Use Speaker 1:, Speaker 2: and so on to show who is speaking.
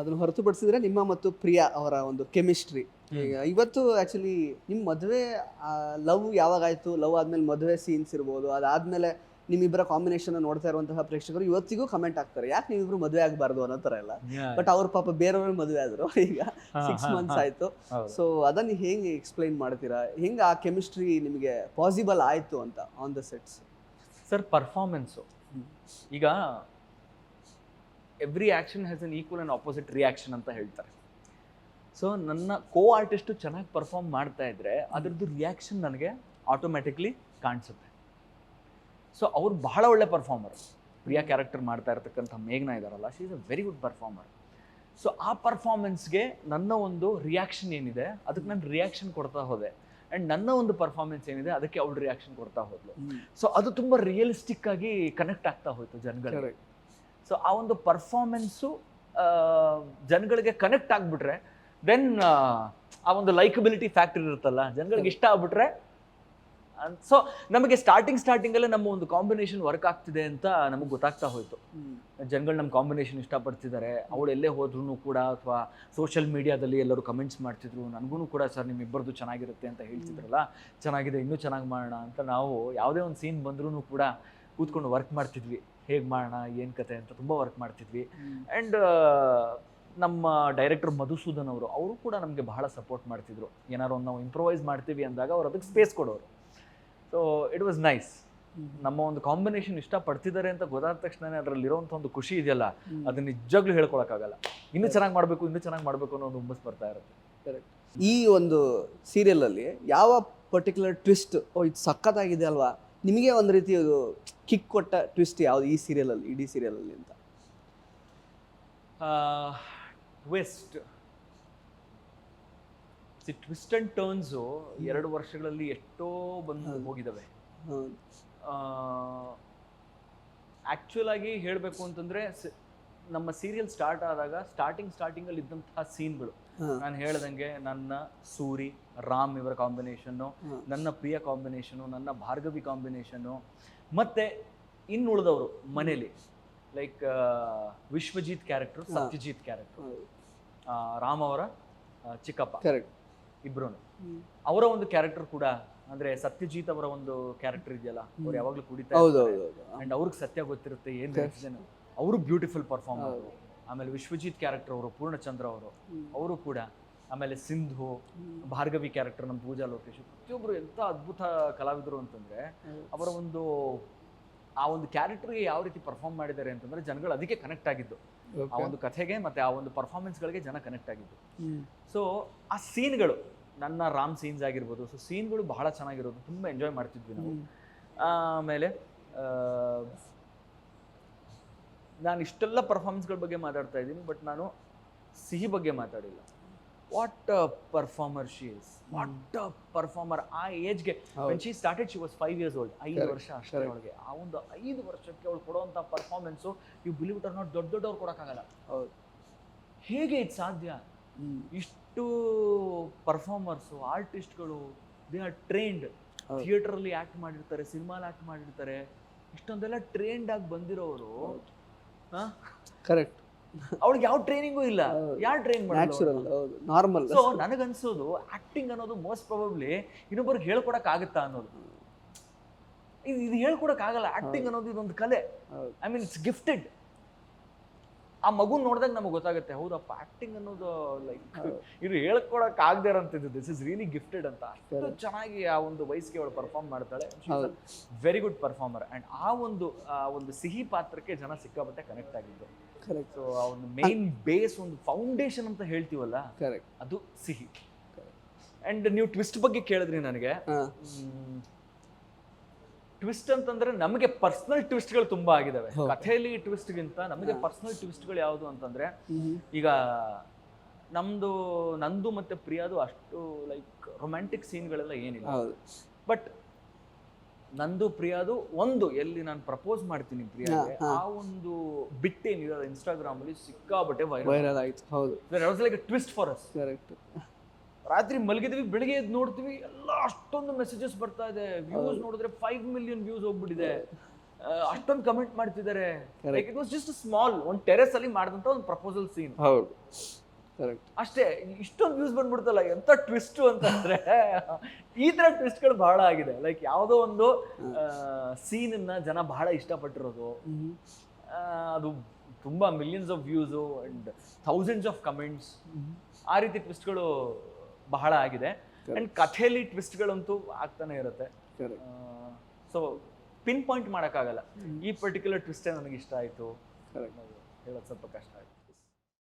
Speaker 1: ಅದನ್ನು ಹೊರತುಪಡಿಸಿದ್ರೆ ನಿಮ್ಮ ಮತ್ತು ಪ್ರಿಯಾ ಅವರ ಒಂದು ಕೆಮಿಸ್ಟ್ರಿ ಇವತ್ತು ಆಕ್ಚುಲಿ ನಿಮ್ಮ ಮದುವೆ ಲವ್ ಯಾವಾಗ ಆಯ್ತು ಲವ್ ಆದ್ಮೇಲೆ ಮದುವೆ ಸೀನ್ಸ್ ಇರ್ಬೋದು. ಅದಾದ್ಮೇಲೆ ನಿಮ್ಮಿಬ್ಬರ ಕಾಂಬಿನೇಷನ್ ನೋಡ್ತಾ ಇರುವಂತಹ ಪ್ರೇಕ್ಷಕರು ಇವತ್ತಿಗೂ ಕಮೆಂಟ್ ಆಗ್ತಾರೆ ಯಾಕೆ ನೀವಿಬ್ರು ಮದುವೆ ಆಗಬಾರ್ದು ಅನ್ನೋ ತರ ಎಲ್ಲ ಬಟ್ ಅವ್ರ ಪಾಪ ಬೇರೆಯವ್ರ ಮದುವೆ ಆದ್ರು. ಈಗ ಸಿಕ್ಸ್ ಮಂತ್ಸ್ ಆಯ್ತು. ಸೊ ಅದನ್ನ ಹೇಗೆ ಎಕ್ಸ್ಪ್ಲೈನ್ ಮಾಡ್ತೀರಾ? ಹೆಂಗೆ ಆ ಕೆಮಿಸ್ಟ್ರಿ ನಿಮಗೆ ಪಾಸಿಬಲ್ ಆಯ್ತು ಅಂತ on the sets
Speaker 2: sir performance ಈಗ every action has an equal and opposite reaction ಅಂತ ಹೇಳ್ತಾರೆ. ಸೊ ನನ್ನ ಕೋ ಆರ್ಟಿಸ್ಟು ಚೆನ್ನಾಗಿ ಪರ್ಫಾರ್ಮ್ ಮಾಡ್ತಾ ಇದ್ರೆ ಅದರದ್ದು ರಿಯಾಕ್ಷನ್ ನನಗೆ ಆಟೋಮ್ಯಾಟಿಕ್ಲಿ ಕಾಣಿಸುತ್ತೆ. ಸೊ ಅವ್ರು ಬಹಳ ಒಳ್ಳೆ ಪರ್ಫಾರ್ಮರ್ ಪ್ರಿಯಾ ಕ್ಯಾರೆಕ್ಟರ್ ಮಾಡ್ತಾ ಇರ್ತಕ್ಕಂಥ ಮೇಘ್ನ ಇದ್ದಾರಲ್ಲ she is a very good performer so ಆ ಪರ್ಫಾರ್ಮೆನ್ಸ್ಗೆ ನನ್ನ ಒಂದು ರಿಯಾಕ್ಷನ್ ಏನಿದೆ ಅದಕ್ಕೆ ನಾನು ರಿಯಾಕ್ಷನ್ ಕೊಡ್ತಾ ಹೋದೆ. ಆ್ಯಂಡ್ ನನ್ನ ಒಂದು ಪರ್ಫಾರ್ಮೆನ್ಸ್ ಏನಿದೆ ಅದಕ್ಕೆ ಅವಳು ರಿಯಾಕ್ಷನ್ ಕೊಡ್ತಾ ಹೋದ್ಲು. ಸೊ ಅದು ತುಂಬ ರಿಯಲಿಸ್ಟಿಕ್ ಆಗಿ ಕನೆಕ್ಟ್ ಆಗ್ತಾ ಹೋಯ್ತು ಜನಗಳಿಗೆ. ಸೊ ಆ ಒಂದು ಪರ್ಫಾರ್ಮೆನ್ಸು ಜನಗಳಿಗೆ ಕನೆಕ್ಟ್ ಆಗಿಬಿಟ್ರೆ ದೆನ್ ಆ ಒಂದು ಲೈಕಬಿಲಿಟಿ ಫ್ಯಾಕ್ಟರ್ ಇರುತ್ತಲ್ಲ ಜನಗಳಿಗೆ ಇಷ್ಟ ಆಗ್ಬಿಟ್ರೆ ಸೊ ನಮಗೆ ಸ್ಟಾರ್ಟಿಂಗ್ ಸ್ಟಾರ್ಟಿಂಗಲ್ಲೇ ನಮ್ಮ ಒಂದು ಕಾಂಬಿನೇಷನ್ ವರ್ಕ್ ಆಗ್ತಿದೆ ಅಂತ ನಮಗೆ ಗೊತ್ತಾಗ್ತಾ ಹೋಯಿತು. ಜನಗಳು ನಮ್ಮ ಕಾಂಬಿನೇಷನ್ ಇಷ್ಟಪಡ್ತಿದ್ದಾರೆ. ಅವಳು ಎಲ್ಲೇ ಹೋದ್ರೂ ಕೂಡ ಅಥವಾ ಸೋಷಿಯಲ್ ಮೀಡಿಯಾದಲ್ಲಿ ಎಲ್ಲರೂ ಕಮೆಂಟ್ಸ್ ಮಾಡ್ತಿದ್ರು ನನಗೂ ಕೂಡ ಸರ್ ನಿಮ್ಮಿಬ್ಬರದು ಚೆನ್ನಾಗಿರುತ್ತೆ ಅಂತ ಹೇಳ್ತಿದ್ರಲ್ಲ ಚೆನ್ನಾಗಿದೆ ಇನ್ನೂ ಚೆನ್ನಾಗಿ ಮಾಡೋಣ ಅಂತ ನಾವು ಯಾವುದೇ ಒಂದು ಸೀನ್ ಬಂದ್ರೂ ಕೂಡ ಕೂತ್ಕೊಂಡು ವರ್ಕ್ ಮಾಡ್ತಿದ್ವಿ. ಹೇಗೆ ಮಾಡೋಣ ಏನು ಕತೆ ಅಂತ ತುಂಬ ವರ್ಕ್ ಮಾಡ್ತಿದ್ವಿ. ಆ್ಯಂಡ್ ನಮ್ಮ ಡೈರೆಕ್ಟರ್ ಮಧುಸೂದನ್ ಅವರು ಅವರು ಕೂಡ ನಮಗೆ ಬಹಳ ಸಪೋರ್ಟ್ ಮಾಡ್ತಿದ್ರು. ಏನಾರು ಒಂದು ನಾವು ಇಂಪ್ರೊವೈಸ್ ಮಾಡ್ತೀವಿ ಅಂದಾಗ ಅವ್ರು ಅದಕ್ಕೆ ಸ್ಪೇಸ್ ಕೊಡೋರು. ಸೊ ಇಟ್ ವಾಸ್ ನೈಸ್ ನಮ್ಮ ಒಂದು ಕಾಂಬಿನೇಷನ್ ಇಷ್ಟಪಡ್ತಿದ್ದಾರೆ ಅಂತ ಗೊತ್ತಾದ ತಕ್ಷಣನೇ ಅದರಲ್ಲಿರೋಂಥ ಒಂದು ಖುಷಿ ಇದೆಯಲ್ಲ ಅದನ್ನ ನಿಜಾಗ್ಲೂ ಹೇಳ್ಕೊಳಕ್ಕಾಗಲ್ಲ. ಇನ್ನೂ ಚೆನ್ನಾಗಿ ಮಾಡಬೇಕು ಇನ್ನೂ ಚೆನ್ನಾಗಿ ಮಾಡಬೇಕು ಅನ್ನೋ ಒಂದು ಹುಮ್ಮಸ್ ಬರ್ತಾ ಇರುತ್ತೆ.
Speaker 1: ಈ ಒಂದು ಸೀರಿಯಲಲ್ಲಿ ಯಾವ ಪರ್ಟಿಕ್ಯುಲರ್ ಟ್ವಿಸ್ಟ್ ಓ ಇದು ಸಖತ್ತಾಗಿದೆ ಅಲ್ವಾ? ನಿಮಗೆ ಒಂದು ರೀತಿ ಅದು ಕಿಕ್ ಕೊಟ್ಟ ಟ್ವಿಸ್ಟ್ ಯಾವುದು ಈ ಸೀರಿಯಲಲ್ಲಿ ಇಡೀ ಸೀರಿಯಲಲ್ಲಿ ಅಂತ?
Speaker 2: ಟ್ವಿಸ್ಟ್ ಸಿ ಟ್ವಿಸ್ಟ್ ಅಂಡ್ ಟರ್ನ್ಸು ಎರಡು ವರ್ಷಗಳಲ್ಲಿ ಎಷ್ಟೋ ಬಂದು ಹೋಗಿದ್ದಾವೆ. ಆ್ಯಕ್ಚುಲ್ ಆಗಿ ಹೇಳಬೇಕು ಅಂತಂದರೆ ನಮ್ಮ ಸೀರಿಯಲ್ ಸ್ಟಾರ್ಟ್ ಆದಾಗ ಸ್ಟಾರ್ಟಿಂಗ್ ಸ್ಟಾರ್ಟಿಂಗಲ್ಲಿ ಇದ್ದಂತಹ ಸೀನ್ಗಳು. ನಾನು ಹೇಳ್ದಂಗೆ ನನ್ನ ಸೂರಿ ರಾಮ್ ಇವರ
Speaker 1: ಕಾಂಬಿನೇಷನ್
Speaker 2: ನನ್ನ ಪ್ರಿಯ ಕಾಂಬಿನೇಷನ್ ನನ್ನ ಭಾರ್ಗವಿ ಮತ್ತೆ ಇನ್ನು ಇನ್ನುಳಿದವರು ಮನೇಲಿ. Like Vishwajit character. Satyajit character. Ram ಅವರ ಚಿಕ್ಕಪ್ಪ. ಇಬ್ರು ಅವರ ಒಂದು ಕ್ಯಾರೆಕ್ಟರ್ ಕೂಡ ಅಂದ್ರೆ ಸತ್ಯಜಿತ್ ಅವರ ಒಂದು ಕ್ಯಾರೆಕ್ಟರ್ ಇದೆಯಲ್ಲ ಅವ್ರು ಯಾವಾಗ್ಲೂ ಕುಡಿತಾ ಅಂಡ್ ಅವ್ರಿಗೆ ಸತ್ಯ ಗೊತ್ತಿರುತ್ತೆ ಏನ್ ಅವರು ಬ್ಯೂಟಿಫುಲ್ ಪರ್ಫಾರ್ಮರ್. ಆಮೇಲೆ ವಿಶ್ವಜಿತ್ ಕ್ಯಾರೆಕ್ಟರ್ ಅವರು ಪೂರ್ಣಚಂದ್ರ ಅವರು ಅವರು ಕೂಡ. ಆಮೇಲೆ ಸಿಂಧು ಭಾರ್ಗವಿ ಕ್ಯಾರೆಕ್ಟರ್ ನಮ್ಮ ಪೂಜಾ ಲೋಕೇಶ್. ಪ್ರತಿಯೊಬ್ಬರು ಎಂತ ಅದ್ಭುತ ಕಲಾವಿದರು ಅಂತಂದ್ರೆ ಅವರ ಒಂದು ಆ ಒಂದು ಕ್ಯಾರೆಕ್ಟರ್ಗೆ ಯಾವ ರೀತಿ ಪರ್ಫಾರ್ಮ್ ಮಾಡಿದ್ದಾರೆ ಅಂತಂದ್ರೆ ಜನಗಳು ಅದಕ್ಕೆ ಕನೆಕ್ಟ್ ಆಗಿದ್ದು. ಆ ಒಂದು ಕಥೆಗೆ ಮತ್ತೆ ಆ ಒಂದು ಪರ್ಫಾರ್ಮೆನ್ಸ್ಗಳಿಗೆ ಜನ ಕನೆಕ್ಟ್ ಆಗಿದ್ದು. ಸೊ ಆ ಸೀನ್ಗಳು ನನ್ನ ರಾಮ್ ಸೀನ್ಸ್ ಆಗಿರ್ಬೋದು. ಸೊ ಸೀನ್ಗಳು ಬಹಳ ಚೆನ್ನಾಗಿರೋದು ತುಂಬ ಎಂಜಾಯ್ ಮಾಡ್ತಿದ್ವಿ ನಾವು. ಆಮೇಲೆ ಆ, ನಾನು ಇಷ್ಟೆಲ್ಲ ಪರ್ಫಾರ್ಮೆನ್ಸ್ಗಳ ಬಗ್ಗೆ ಮಾತಾಡ್ತಾ ಇದ್ದೀನಿ ಬಟ್ ನಾನು ಸಿಹಿ ಬಗ್ಗೆ ಮಾತಾಡಿಲ್ಲ. What performer she is what performer ಆ ಏಜ್ಗೆ she started she was five years old ಐದು ವರ್ಷ ಅಷ್ಟೇ ಅವಳಿಗೆ. ಆ ಒಂದು ಐದು ವರ್ಷಕ್ಕೆ ಅವಳು ಕೊಡುವಂಥ performance you believe it or not ದೊಡ್ಡ ದೊಡ್ಡವ್ರು ಕೊಡೋಕ್ಕಾಗಲ್ಲ. ಹೇಗೆ ಇದು ಸಾಧ್ಯ. ಇಷ್ಟು ಪರ್ಫಾರ್ಮರ್ಸು ಆರ್ಟಿಸ್ಟ್ಗಳು ದೇ ಆರ್ ಟ್ರೈನ್ಡ್ ಥಿಯೇಟರಲ್ಲಿ ಆ್ಯಕ್ಟ್ ಮಾಡಿರ್ತಾರೆ ಸಿನಿಮಾಲಿ ಆ್ಯಕ್ಟ್ ಮಾಡಿರ್ತಾರೆ. ಇಷ್ಟೊಂದೆಲ್ಲ ಟ್ರೈನ್ಡ್ ಆಗಿ ಬಂದಿರೋರು
Speaker 1: ಕರೆಕ್ಟ್
Speaker 2: ಅವಳಿಗೆ ಯಾವ ಟ್ರೈನಿಂಗು ಇಲ್ಲ. ಯಾರು train
Speaker 1: natural so normal
Speaker 2: so ನನಗನ್ಸೋದು acting ಅನ್ನೋದು ಮೋಸ್ಟ್ ಪ್ರಾಬಬ್ಲಿ ಇನ್ನೊಬ್ಬರಿಗೆ ಹೇಳ್ಕೊಡಕ್ ಆಗುತ್ತಾ ಅನ್ನೋದು ಇದು ಇದು ಹೇಳ್ಕೊಡಕ್ ಆಗಲ್ಲ ಆಕ್ಟಿಂಗ್ ಅನ್ನೋದು ಇದೊಂದು ಕಲೆ. ಐ ಮೀನ್ ಇಟ್ಸ್ ಗಿಫ್ಟೆಡ್ ಆ ಮಗು ನೋಡಿದಾಗ ನಮಗೆ ಗೊತ್ತಾಗುತ್ತೆ ಹೌದಪ್ಪ ಆಕ್ಟಿಂಗ್ ಅನ್ನೋದು ಲೈಕ್ ಇದು ಹೇಳ್ಕೊಡಕ್ ಆಗದೆ ಇರೋಂಥದ್ದು ದಿಸ್ ಇಸ್ ರಿಯಲಿ ಗಿಫ್ಟೆಡ್ ಅಂತ. ಅಷ್ಟು ಚೆನ್ನಾಗಿ ಆ ಒಂದು ವಯಸ್ಸಿಗೆ ಅವಳು ಪರ್ಫಾರ್ಮ್ ಮಾಡ್ತಾಳೆ. ವೆರಿ ಗುಡ್ ಪರ್ಫಾರ್ಮರ್ ಅಂಡ್ ಆ ಒಂದು ಆ ಒಂದು ಸಿಹಿ ಪಾತ್ರಕ್ಕೆ ಜನ ಸಿಕ್ಕಾಪಟ್ಟೆ ಕನೆಕ್ಟ್ ಆಗಿದ್ದು.
Speaker 1: ಕರೆಕ್ಟ್
Speaker 2: ಸೊ ಆ ಒಂದು ಮೇನ್ ಬೇಸ್ ಒಂದು ಫೌಂಡೇಶನ್ ಅಂತ ಹೇಳ್ತೀವಲ್ಲ
Speaker 1: ಕರೆಕ್ಟ್
Speaker 2: ಅದು ಸಿಹಿ. ಅಂಡ್ ನೀವು ಟ್ವಿಸ್ಟ್ ಬಗ್ಗೆ ಕೇಳಿದ್ರಿ ನನಗೆ. ಟ್ವಿಸ್ಟ್ ಅಂತಂದ್ರೆ ನಮಗೆ ಪರ್ಸನಲ್ ಟ್ವಿಸ್ಟ್ಗಳು ತುಂಬಾ ಆಗಿದಾವೆ. ಕಥೆಯಲ್ಲಿ ಟ್ವಿಸ್ಟ್ಗಿಂತ ನಮಗೆ ಪರ್ಸನಲ್ ಟ್ವಿಸ್ಟ್ಗಳು ಯಾವುದು ಅಂತಂದ್ರೆ ಈಗ ನಮ್ದು ನಂದು ಮತ್ತೆ ಪ್ರಿಯಾದು ಅಷ್ಟು ಲೈಕ್ ರೊಮ್ಯಾಂಟಿಕ್ ಸೀನ್ಗಳೆಲ್ಲ ಏನಿಲ್ಲ. ಬಟ್ ನಂದು ಪ್ರಿಯಾದು ಒಂದು ಎಲ್ಲಿ ನಾನು ಪ್ರಪೋಸ್ ಮಾಡ್ತೀನಿ ಪ್ರಿಯಾಗೆ
Speaker 1: ಹಾ.
Speaker 2: ಆ ಒಂದು ಬಿಟ್ಟೇನಿದೆ ಇನ್ಸ್ಟಾಗ್ರಾಮ್ ಅಲ್ಲಿ ಸಿಕ್ಕಾಬಟ್ಟೆ ವೈರಲ್
Speaker 1: ವೈರಲ್ ಆಯ್ತು. ಹೌದು.
Speaker 2: Like twist for us
Speaker 1: correct
Speaker 2: ರಾತ್ರಿ ಮಲಗಿದ್ವಿ ಬೆಳಿಗ್ಗೆ ಎದ್ದು ನೋಡ್ತೀವಿ ಎಲ್ಲ ಅಷ್ಟೊಂದು ಮೆಸೇಜಸ್ ಬರ್ತಾ ಇದೆ. ವ್ಯೂಸ್ ನೋಡಿದ್ರೆ ಫೈವ್ ಮಿಲಿಯನ್ ವ್ಯೂಸ್ ಹೋಗ್ಬಿಟ್ಟಿದೆ. ಅಷ್ಟೊಂದು ಕಮೆಂಟ್ ಮಾಡ್ತಿದ್ದಾರೆ.
Speaker 1: Correct.
Speaker 2: It was just small ಒಂದು ಟೆರೆಸ್ ಅಲ್ಲಿ ಮಾಡಿದಂತ ಒಂದು ಪ್ರಪೋಸಲ್ ಸೀನ್
Speaker 1: ಹೌದು. ಕರೆಕ್ಟ್
Speaker 2: ಅಷ್ಟೇ ಇಷ್ಟೊಂದು ವ್ಯೂಸ್ ಬಂದ್ಬಿಡ್ತಲ್ಲ ಎಂತ ಟ್ವಿಸ್ಟ್ ಅಂತಂದ್ರೆ ಈ ತರ ಟ್ವಿಸ್ಟ್ಗಳು ಬಹಳ ಆಗಿದೆ. ಲೈಕ್ ಯಾವುದೋ ಒಂದು ಸೀನ್ ಅನ್ನ ಜನ ಬಹಳ ಇಷ್ಟಪಟ್ಟಿರೋದು. ಅದು ತುಂಬಾ millions of views and thousands of comments ಆ ರೀತಿ ಟ್ವಿಸ್ಟ್ಗಳು ಬಹಳ ಆಗಿದೆ. ಅಂಡ್ ಕಥೆಯಲ್ಲಿ ಟ್ವಿಸ್ಟ್ಗಳಂತೂ ಆಗ್ತಾನೆ ಇರುತ್ತೆ. ಸೊ ಪಿನ್ ಪಾಯಿಂಟ್ ಮಾಡೋಕ್ಕಾಗಲ್ಲ. ಈ ಪರ್ಟಿಕ್ಯುಲರ್ ಟ್ವಿಸ್ಟೇ ನನಗೆ ಇಷ್ಟ ಆಯಿತು. ಹೇಳೋದು ಸ್ವಲ್ಪ ಕಷ್ಟ ಆಯಿತು.